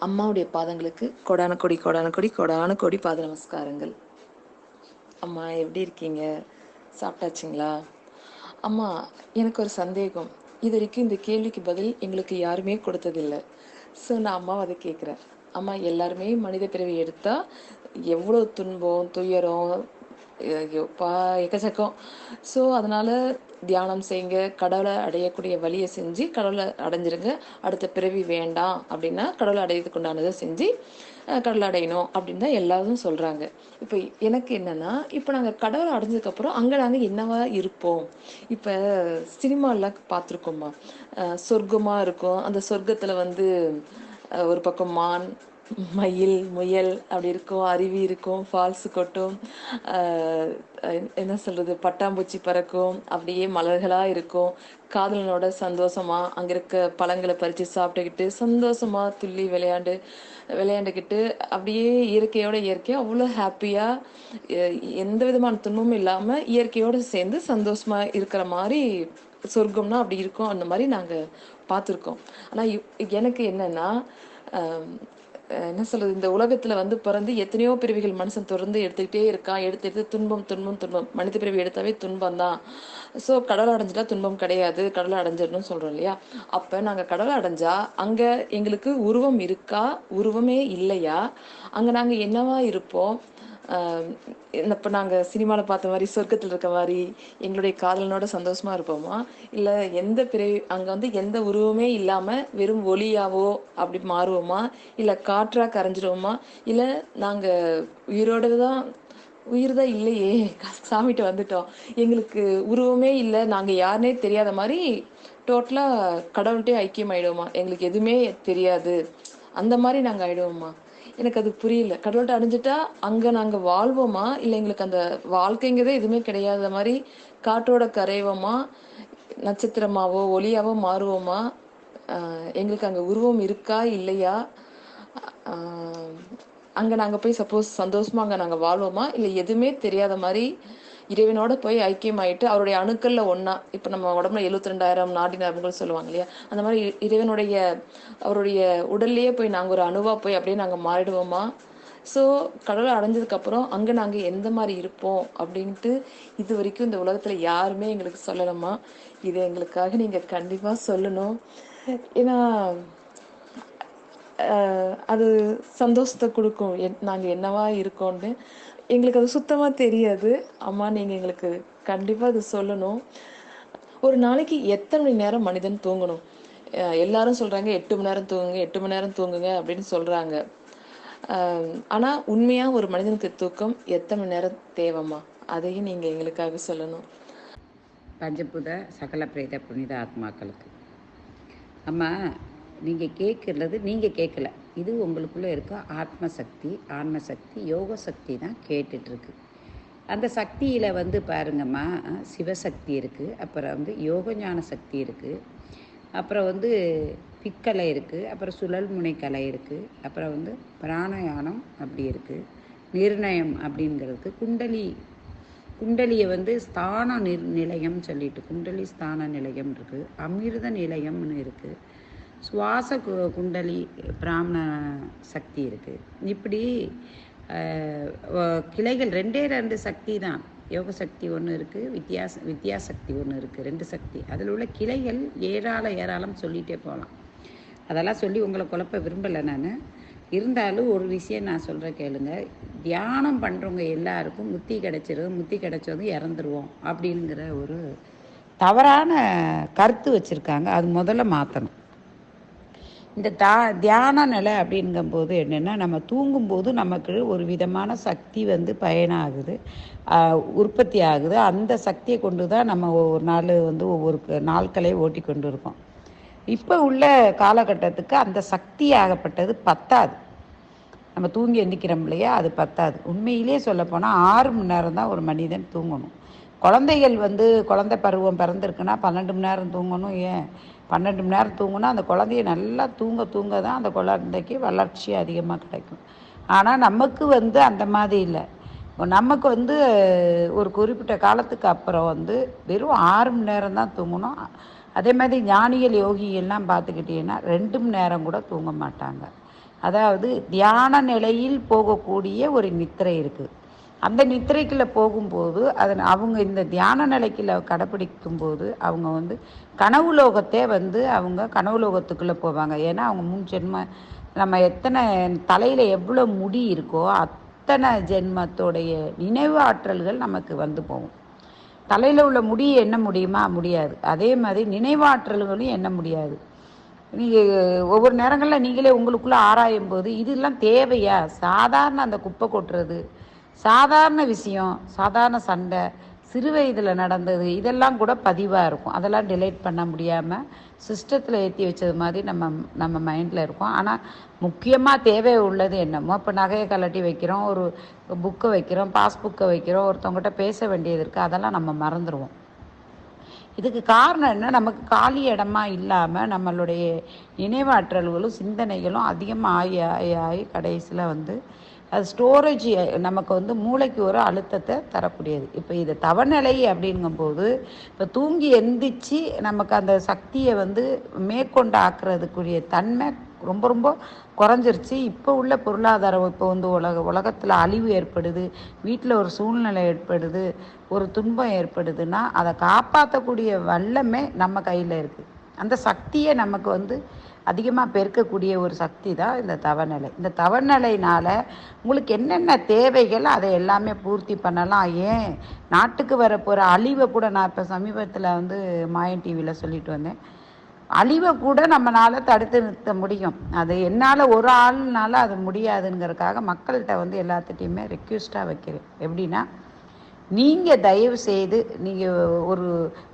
அம்மாவுடைய பாதங்களுக்கு கொடான கொடி கொடான கொடி கொடான கொடி பாத நமஸ்காரங்கள். அம்மா எப்படி இருக்கீங்க? சாப்பிட்டாச்சுங்களா? அம்மா எனக்கு ஒரு சந்தேகம். இது வரைக்கும் இந்த கேள்விக்கு பதில் எங்களுக்கு யாருமே கொடுத்ததில்லை. ஸோ நான் அம்மாவை அதை கேட்குறேன். அம்மா எல்லாருமே மனித பிறவி எடுத்தால் எவ்வளோ துன்பம் துயரம் பா எக்கச்சக்கம். ஸோ அதனால தியானம் செய்யுங்க. கடவுளை அடையக்கூடிய வழியை செஞ்சு கடவுளை அடைஞ்சிருங்க. அடுத்த பிறவி வேண்டாம் அப்படின்னா கடவுளை அடையிறதுக்கு உண்டானதை செஞ்சு கடவுளை அடையணும் அப்படின்னு தான் எல்லாரும் சொல்கிறாங்க இப்போ எனக்கு என்னன்னா இப்போ நாங்கள் கடவுளை அடைஞ்சதுக்கப்புறம் அங்கே நாங்கள் என்னவா இருப்போம்? இப்போ சினிமாலாம் பார்த்துருக்கோம்மா சொர்க்கமாக இருக்கும். அந்த சொர்க்கத்தில் வந்து ஒரு பக்கம் மான் மயில் முயல் அப்படி இருக்கும் அருவி இருக்கும் ஃபால்ஸ் கொட்டும் என்ன சொல்றது பட்டாம்பூச்சி பறக்கும் அப்படியே மலர்களா இருக்கும். காதலனோட சந்தோஷமா அங்க இருக்க பழங்களை பறிச்சு சாப்பிட்டுக்கிட்டு சந்தோஷமா துள்ளி விளையாண்டு விளையாண்டுக்கிட்டு அப்படியே இயற்கையோட இயற்கையா அவ்வளோ ஹாப்பியா எந்த விதமான துன்பமும் இல்லாம இயற்கையோட சேர்ந்து சந்தோஷமா இருக்கிற மாதிரி சொர்க்கம்னா அப்படி இருக்கும். அந்த மாதிரி நாங்க பார்த்துருக்கோம். ஆனா எனக்கு என்னன்னா என்ன சொல்றது இந்த உலகத்துல வந்து பிறந்து எத்தனையோ பிறவிகள் மனுஷன் தொடர்ந்து எடுத்துக்கிட்டே இருக்கான். எடுத்து எடுத்து துன்பம் துன்பம் துன்பம். மனித பிறவி எடுத்தாவே துன்பம் தான். ஸோ கடலை அடைஞ்சிட்டா துன்பம் கிடையாது. கடலை அடைஞ்சிடணும்னு சொல்றோம் இல்லையா? அப்ப நாங்க கடலை அடைஞ்சா அங்க எங்களுக்கு உருவம் இருக்கா? உருவமே இல்லையா? அங்க நாங்க என்னவா இருப்போம்? இப்போ நாங்கள் சினிமாவில் பார்த்த மாதிரி சொர்க்கத்தில் இருக்க மாதிரி எங்களுடைய காதலனோட சந்தோஷமாக இருப்போமா? இல்லை எந்த பிறவி அங்கே வந்து எந்த உருவமே இல்லாமல் வெறும் ஒளியாவோ அப்படி மாறுவோமா? இல்லை காற்றாக கரைஞ்சிடுவோமா? இல்லை நாங்கள் உயிரோடு தான் உயிர் தான் இல்லையே சாமிகிட்ட வந்துட்டோம். எங்களுக்கு உருவமே இல்லை நாங்கள் யாருனே தெரியாத மாதிரி டோட்டலாக கடவுள்கிட்டே ஐக்கியம் ஆகிடுவோமா எங்களுக்கு எதுவுமே தெரியாது. அந்த மாதிரி நாங்கள் ஆயிடுவோமா? எனக்கு அது புரியல. கடவுள்கிட்ட அடைஞ்சிட்டா அங்க நாங்க வாழ்வோமா? இல்ல எங்களுக்கு அந்த வாழ்க்கைங்கிறதே எதுவுமே கிடையாத மாதிரி காற்றோட கரைவோமா? நட்சத்திரமாவோ ஒளியாவோ மாறுவோமா? எங்களுக்கு அங்க உருவம் இருக்கா? இல்லையா? அங்கே அங்க நாங்க போய் சப்போஸ் சந்தோஷமா அங்க நாங்க வாழ்வோமா? இல்ல எதுவுமே தெரியாத மாதிரி இறைவனோட போய் ஐக்கியமாயிட்டு அவருடைய அணுக்கள்ல ஒன்றா இப்ப நம்ம உடம்புல எழுபத்தி ரெண்டாயிரம் நாடி நரம்புகள் சொல்லுவாங்க இல்லையா? அந்த மாதிரி இறைவனுடைய அவருடைய உடல்லயே போய் நாங்க ஒரு அணுவா போய் அப்படியே நாங்க மாறிடுவோமா? ஸோ கடவுளை அடைஞ்சதுக்கு அப்புறம் அங்க நாங்க எந்த மாதிரி இருப்போம் அப்படின்ட்டு இது வரைக்கும் இந்த உலகத்துல யாருமே எங்களுக்கு சொல்லலாமா இது எங்களுக்காக நீங்க கண்டிப்பா சொல்லணும். ஏன்னா அது சந்தோஷத்தை கொடுக்கும். என்- நாங்க என்னவா இருக்கோம்னு எங்களுக்கு அது சுத்தமாக தெரியாது. அம்மா நீங்கள் எங்களுக்கு கண்டிப்பாக அது சொல்லணும். ஒரு நாளைக்கு எத்தனை மணி நேரம் மனிதன் தூங்கணும்? எல்லாரும் சொல்கிறாங்க எட்டு மணி நேரம் தூங்குங்க எட்டு மணி நேரம் தூங்குங்க அப்படின்னு சொல்கிறாங்க ஆனால் உண்மையாக ஒரு மனிதனுக்கு தூக்கம் எத்தனை மணி நேரம் தேவைம்மா? அதையும் நீங்கள் எங்களுக்காக சொல்லணும். பஞ்சபூத சகல பிரேத புனித ஆத்மாக்களுக்கு. அம்மா நீங்கள் கேட்குறது நீங்கள் கேட்கல இது உங்களுக்குள்ளே இருக்க ஆத்ம சக்தி ஆன்ம சக்தி யோக சக்தி தான் கேட்டுட்ருக்கு. அந்த சக்தியில் வந்து பாருங்கம்மா சிவசக்தி இருக்குது அப்புறம் வந்து யோக ஞான சக்தி இருக்குது அப்புறம் வந்து பிக்கலை இருக்குது அப்புறம் சுழல் முனை கலை இருக்குது அப்புறம் வந்து பிராணயானம் அப்படி இருக்குது நிர்ணயம் அப்படிங்கிறதுக்கு குண்டலி குண்டலியை வந்து ஸ்தான நிர் நிலையம் சொல்லிட்டு குண்டலி ஸ்தான நிலையம் இருக்குது அமிர்த நிலையம்னு இருக்குது சுவாச கு- குண்டலி பிராமண சக்தி இருக்குது இப்படி கிளைகள் ரெண்டே ரெண்டு சக்தி தான். யோக சக்தி ஒன்று இருக்குது வித்தியாச வித்தியாசக்தி ஒன்று இருக்குது ரெண்டு சக்தி. அதில் உள்ள கிளைகள் ஏராள ஏராளம் சொல்லிகிட்டே போகலாம் அதெல்லாம் சொல்லி உங்களை குழப்ப விரும்பலை நான். இருந்தாலும் ஒரு விஷயம் நான் சொல்கிறேன் கேளுங்க. தியானம் பண்ணுறவங்க எல்லாருக்கும் முத்தி கிடைச்சிரும் முத்தி கிடைச்சதும் இறந்துருவோம் அப்படிங்கிற ஒரு தவறான கருத்து வச்சுருக்காங்க. அது முதல்ல மாற்றணும் இந்த தா தியான நிலை அப்படிங்கும்போது என்னென்னா நம்ம தூங்கும்போது நமக்கு ஒரு விதமான சக்தி வந்து பயனாகுது. உற்பத்தி ஆகுது. அந்த சக்தியை கொண்டு தான் நம்ம ஒவ்வொரு நாள் வந்து ஒவ்வொரு க- நாட்களை ஓட்டி கொண்டு இருக்கோம் இப்போ உள்ள காலகட்டத்துக்கு அந்த சக்தி ஆகப்பட்டது பத்தாது. நம்ம தூங்கி எந்திக்கிறோம் இல்லையா அது பத்தாது. உண்மையிலே சொல்லப்போனால் ஆறு மணி நேரம் தான் ஒரு மனிதன் தூங்கணும். குழந்தைகள் வந்து குழந்தை பருவம் பிறந்திருக்குன்னா பன்னெண்டு மணி நேரம் தூங்கணும். ஏன்? பன்னெண்டு மணி நேரம் தூங்கினா அந்த குழந்தைய நல்லா தூங்க தூங்க தான் அந்த குழந்தைக்கு வளர்ச்சி அதிகமாக கிடைக்கும். ஆனால் நமக்கு வந்து அந்த மாதிரி இல்லை. நமக்கு வந்து ஒரு குறிப்பிட்ட காலத்துக்கு அப்புறம் வந்து வெறும் ஆறு மணி நேரம் தான் தூங்கணும். அதே மாதிரி ஞானிகள் யோகிகள்லாம் பார்த்துக்கிட்டிங்கன்னா ரெண்டு மணி நேரம் கூட தூங்க மாட்டாங்க. அதாவது தியான நிலையில் போகக்கூடிய ஒரு நித்திரை இருக்குது அந்த நித்திரைக்குள்ளே போகும்போது அதன் அவங்க இந்த தியான நிலைக்குள்ள கடைப்பிடிக்கும் போது அவங்க வந்து கனவு லோகத்தே வந்து அவங்க கனவு லோகத்துக்குள்ளே போவாங்க. ஏன்னா அவங்க முன் ஜென்ம நம்ம எத்தனை தலையில் எவ்வளோ முடி இருக்கோ அத்தனை ஜென்மத்தோடைய நினைவு ஆற்றல்கள் நமக்கு வந்து போகும். தலையில் உள்ள முடியை என்ன முடியுமா? முடியாது. அதே மாதிரி நினைவாற்றல்களும் எண்ண முடியாது. நீங்கள் ஒவ்வொரு நேரங்களில் நீங்களே உங்களுக்குள்ளே ஆராயும் போது இதெல்லாம் தேவையா? சாதாரண அந்த குப்பை கொட்டுறது சாதாரண விஷயம் சாதாரண சண்டை சிறு வயதில் நடந்தது இதெல்லாம் கூட பதிவாக இருக்கும். அதெல்லாம் டிலைட் பண்ண முடியாமல் சிஸ்டத்தில் ஏற்றி வச்சது மாதிரி நம்ம நம்ம மைண்டில் இருக்கும். ஆனால் முக்கியமாக தேவை உள்ளது என்னமோ இப்போ நகையை கலட்டி வைக்கிறோம் ஒரு புக்கை வைக்கிறோம் பாஸ்புக்கை வைக்கிறோம் ஒருத்தவங்ககிட்ட பேச வேண்டியது இருக்குது அதெல்லாம் நம்ம மறந்துடுவோம் இதுக்கு காரணம் என்ன? நமக்கு காலி இடமா இல்லாமல் நம்மளுடைய நினைவாற்றல்களும் சிந்தனைகளும் அதிகமாக ஆகி ஆகி ஆகி கடைசியில் வந்து அது ஸ்டோரேஜ் நமக்கு வந்து மூளைக்கு ஒரு அழுத்தத்தை தரக்கூடியது. இப்போ இது தவநிலை அப்படிங்கும்போது இப்போ தூங்கி எந்திரிச்சு நமக்கு அந்த சக்தியை வந்து மேற்கொண்டு ஆக்குறதுக்குரிய தன்மை ரொம்ப ரொம்ப குறைஞ்சிருச்சு. இப்போ உள்ள பொருளாதாரம் இப்போ வந்து உலக உலகத்தில் அழிவு ஏற்படுது. வீட்டில் ஒரு சூழ்நிலை ஏற்படுது. ஒரு துன்பம் ஏற்படுதுன்னா அதை காப்பாற்றக்கூடிய வல்லமே நம்ம கையில் இருக்குது அந்த சக்தியை நமக்கு வந்து அதிகமாக பெருக்கக்கூடிய ஒரு சக்தி தான் இந்த தவநிலை. இந்த தவநிலைனால் உங்களுக்கு என்னென்ன தேவைகள் அதை எல்லாமே பூர்த்தி பண்ணலாம். ஏன்? நாட்டுக்கு வரப்போகிற அழிவை கூட நான் இப்போ சமீபத்தில் வந்து மாயன் டிவியில் சொல்லிட்டு வந்தேன். அழிவை கூட நம்மளால் தடுத்து நிறுத்த முடியும். அது என்னால் ஒரு ஆள்னால அது முடியாதுங்கிறதுக்காக மக்கள்கிட்ட வந்து எல்லாத்துட்டையுமே ரெக்யூஸ்டாக வைக்கிறேன். எப்படின்னா நீங்கள் தயவு செய்து நீங்கள் ஒரு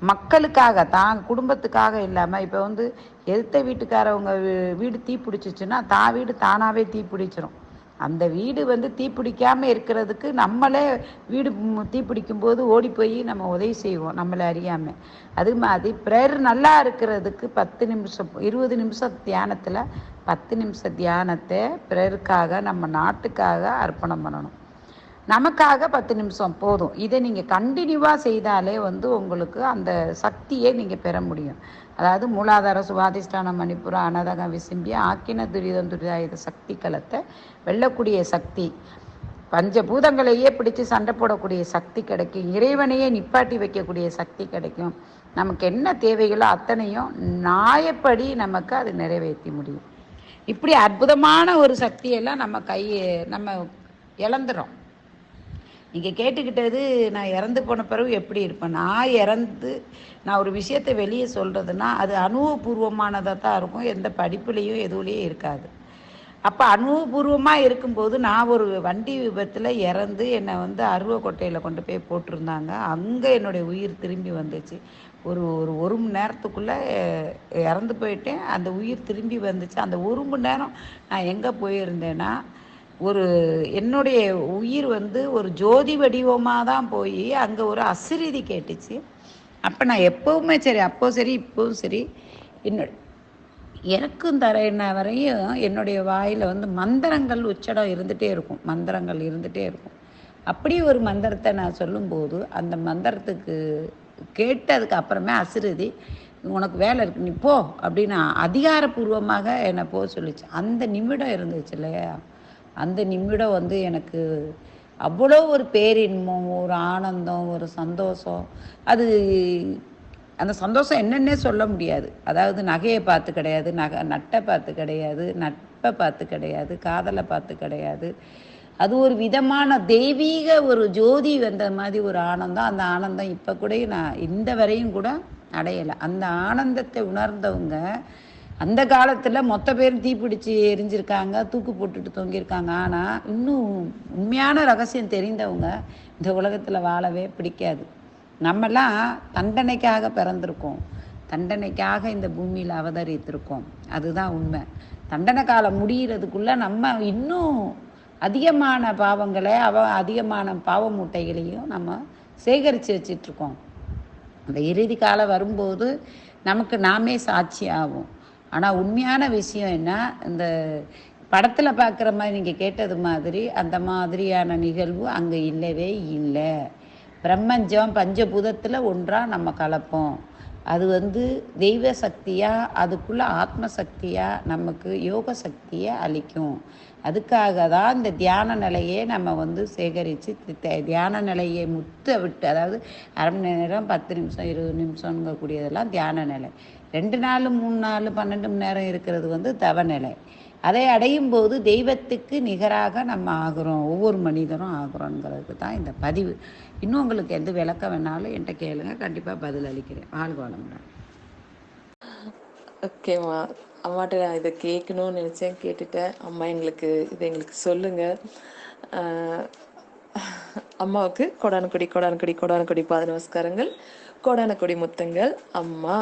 மக்களுக்காக தான் குடும்பத்துக்காக இல்லாமல் இப்போ வந்து எதிர்த்த வீட்டுக்காரவங்க வீ- வீடு தீ பிடிச்சிச்சுன்னா தான் வீடு தானாகவே தீ பிடிச்சிரும். அந்த வீடு வந்து தீப்பிடிக்காமல் இருக்கிறதுக்கு நம்மளே வீடு தீப்பிடிக்கும் போது ஓடி போய் நம்ம உதவி செய்வோம் நம்மளை அறியாமல் அது மாதிரி ப்ரேயர் நல்லா இருக்கிறதுக்கு பத்து நிமிஷம் இருபது நிமிஷம் தியானத்தில் பத்து நிமிஷம் தியானத்தை ப்ரேயருக்காக நம்ம நாட்டுக்காக அர்ப்பணம் பண்ணணும். நமக்காக பத்து நிமிஷம் போதும். இதை நீங்கள் கண்டினியூவாக செய்தாலே வந்து உங்களுக்கு அந்த சக்தியை நீங்கள் பெற முடியும். அதாவது மூலாதார சுவாதிஷ்டான மணிப்புரம் அனதகம் விசும்பி ஆக்கின துரிதம் துரிதாயுத சக்தி களத்தை வெல்லக்கூடிய சக்தி பஞ்சபூதங்களையே பிடிச்சு சண்டை போடக்கூடிய சக்தி கிடைக்கும். இறைவனையே நிப்பாட்டி வைக்கக்கூடிய சக்தி கிடைக்கும். நமக்கு என்ன தேவைகளோ அத்தனையும் நாயப்படி நமக்கு அது நிறைவேற்றி முடியும். இப்படி அற்புதமான ஒரு சக்தியெல்லாம் நம்ம கை நம்ம இழந்துறோம். நீங்கள் கேட்டுக்கிட்டது நான் இறந்து போன பிறகு எப்படி இருப்பேன்? நான் இறந்து நான் ஒரு விஷயத்தை வெளியே சொல்கிறதுனா அது அனுபவபூர்வமானதாக தான் இருக்கும். எந்த படிப்புலேயும் எதுவுலேயும் இருக்காது. அப்போ அனுபவபூர்வமாக இருக்கும்போது நான் ஒரு வண்டி விபத்தில் இறந்து என்னை வந்து அருவக்கொட்டையில் கொண்டு போய் போட்டிருந்தாங்க. அங்கே என்னுடைய உயிர் திரும்பி வந்துச்சு. ஒரு ஒரு ஒரு மணி நேரத்துக்குள்ளே இறந்து போயிட்டேன். அந்த உயிர் திரும்பி வந்துச்சு. அந்த ஒரு மணி நேரம் நான் எங்கே போயிருந்தேன்னா ஒரு என்னுடைய உயிர் வந்து ஒரு ஜோதி வடிவமாக தான் போய் அங்கே ஒரு அசிரிதி கேட்டுச்சு. அப்போ நான் எப்போவுமே சரி அப்போ சரி இப்போவும் சரி என்னோட எனக்கும் தர என்ன வரையும் என்னுடைய வாயில் வந்து மந்திரங்கள் உச்சடம் இருந்துகிட்டே இருக்கும் மந்திரங்கள் இருந்துகிட்டே இருக்கும். அப்படி ஒரு மந்திரத்தை நான் சொல்லும்போது அந்த மந்திரத்துக்கு கேட்டதுக்கு அப்புறமே அசிறுதி உனக்கு வேலை இருக்கு நீ போ அப்படின்னு அதிகாரப்பூர்வமாக என்னை போக சொல்லிச்சு. அந்த நிமிடம் இருந்துச்சு இல்லையா? அந்த நிமிடம் வந்து எனக்கு அவ்வளோ ஒரு பேரின்பம் ஒரு ஆனந்தம் ஒரு சந்தோஷம். அது அந்த சந்தோஷம் என்னன்னே சொல்ல முடியாது. அதாவது நகையை பார்த்து கிடையாது நகை நட்டை பார்த்து கிடையாது நட்பை பார்த்து கிடையாது காதலை பார்த்து கிடையாது. அது ஒரு விதமான தெய்வீக ஒரு ஜோதி வந்த மாதிரி ஒரு ஆனந்தம். அந்த ஆனந்தம் இப்போ கூட நான் இந்த வரையும் கூட அடையலை. அந்த ஆனந்தத்தை உணர்ந்தவங்க அந்த காலத்தில் மொத்த பேரும் தீப்பிடிச்சு எரிஞ்சிருக்காங்க தூக்கு போட்டுட்டு தொங்கியிருக்காங்க. ஆனால் இன்னும் உண்மையான ரகசியம் தெரிந்தவங்க இந்த உலகத்தில் வாழவே பிடிக்காது. நம்மெல்லாம் தண்டனைக்காக பிறந்திருக்கோம். தண்டனைக்காக இந்த பூமியில் அவதரித்திருக்கோம். அதுதான் உண்மை. தண்டனை காலம் முடிகிறதுக்குள்ளே நம்ம இன்னும் அதிகமான பாவங்களை அவ அதிகமான பாவ மூட்டைகளையும் நம்ம சேகரித்து வச்சிட்ருக்கோம். அந்த இறுதி காலம் வரும்போது நமக்கு நாமே சாட்சி ஆகும் ஆனால் உண்மையான விஷயம் என்ன? இந்த படத்தில் பார்க்குற மாதிரி நீங்கள் கேட்டது மாதிரி அந்த மாதிரியான நிகழ்வு அங்கே இல்லவே இல்லை. பிரம்மஞ்சம் பஞ்சபூதத்தில் ஒன்றாக நம்ம கலப்போம். அது வந்து தெய்வ சக்தியாக அதுக்குள்ளே ஆத்ம சக்தியாக நமக்கு யோக சக்தியை அளிக்கும். அதுக்காக தான் இந்த தியான நிலையை நம்ம வந்து சேகரித்து தியான நிலையை முத்த விட்டு அதாவது அரை மணி நேரம் பத்து நிமிஷம் இருபது நிமிஷங்கக்கூடியதெல்லாம் தியான நிலை. ரெண்டு நாள் மூணு நாள் பன்னெண்டு மணி நேரம் இருக்கிறது வந்து தவ நிலை அதை அடையும் போது தெய்வத்துக்கு நிகராக நம்ம ஆகிறோம். ஒவ்வொரு மனிதரும் ஆகிறோங்கிறதுக்கு தான் இந்த பதிவு. இன்னும் உங்களுக்கு எந்த விளக்கம் வேணாலும் என்கிட்ட கேளுங்க. கண்டிப்பாக பதில் அளிக்கிறேன். வாழ்க வளமுடன் ஓகேம்மா அம்மாட்ட நான் இதை கேட்கணும்னு நினச்சேன். கேட்டுட்டேன். அம்மா எங்களுக்கு இதை எங்களுக்கு சொல்லுங்கள் அம்மாவுக்கு கொடானக்குடி கொடானக்குடி கொடானக்குடி பாத நமஸ்காரங்கள். கொடானக்குடி முத்தங்கள். அம்மா.